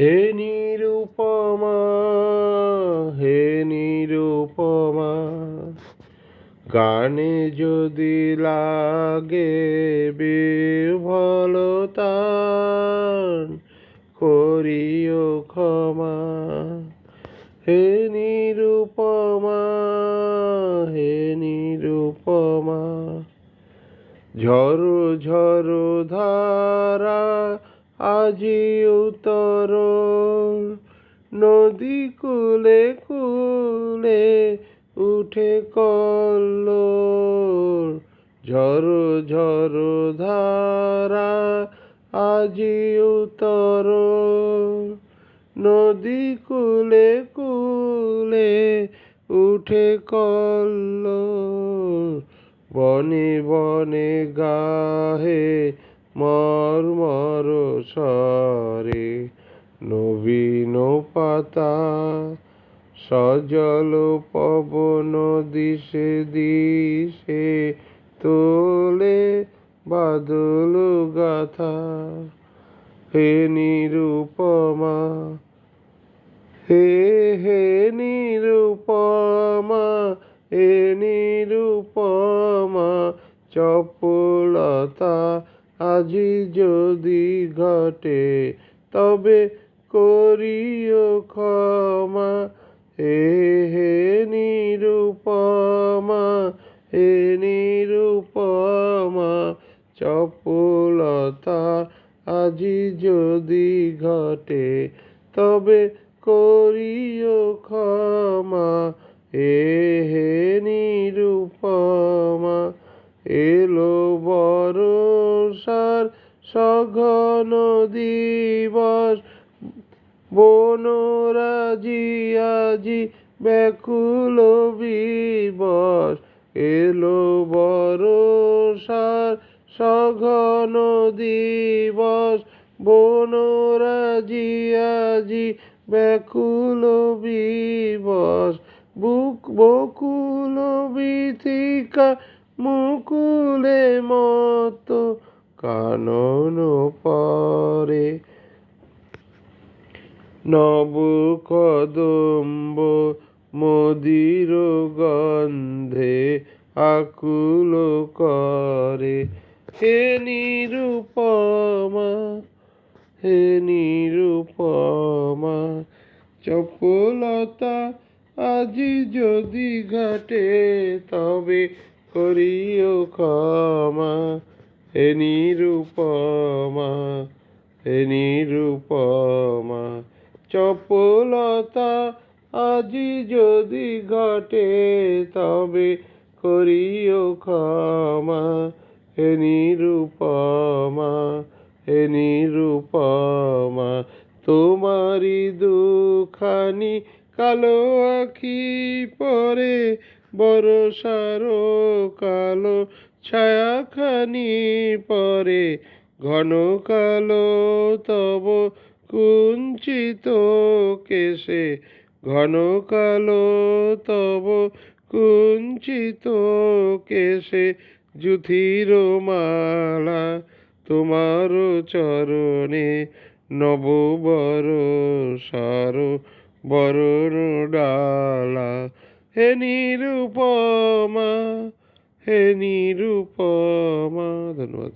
হে নিরুপমা হে নিরুপমা, গানে যদি লাগে বিভলতান করিও ক্ষমা। হে নিরুপমা হে নিরুপমা ঝড়ো ঝড়ো ধারা আজি উত্তর নদী কুলে কুলে উঠে কল্ল ঝড়ো ঝড়ো ধারা, আজি উত্তর নদী কুলে কুলে উঠে কল বনে বনে গাহে মর মর স্বরে নবীন পাতা সজল পবন দিশে দিশে তোলে বাদল গাথা। হে নিরুপমা, হে হে নিরুপমা হে নিরুপমা, চপলতা আজি যদি ঘটে, তবে করিও ক্ষমা। হে হে নিরুপমা হে নিরুপমা, চপলতা আজি যদি ঘটে, তবে করিও ক্ষমা। হে সঘন দিবস বনরাজি আজি ব্যাকুল বিবস। এলো বরসার সঘন দিবস বনরাজি আজি ব্যাকুল বিবস। বুক, বকুল বিথিকা মুকুলে মত কানন পরে। নব কদম্ব মদির গন্ধে আকুল করে। হে নিরুপমা হে নিরুপমা, চপলতা আজি যদি ঘটে তবে করিও ক্ষমা। হে নিরুপমা হে নিরুপমা, চপলতা আজি যদি ঘটে তবে করিও ক্ষমা। হে নিরুপমা হে নিরুপমা তোমারি দুখানি কালো আখি পরে বরসার কালো ছায়াখানি পরে ঘন কালো তব কুঞ্চিত কেশে। ঘন কালো তব কুঞ্চিত কেশে যুথির মালা তোমার চরণে নব বর সার বরণ ডালা। হে নিরুপমা হে নিরুপমা ধন্যবাদ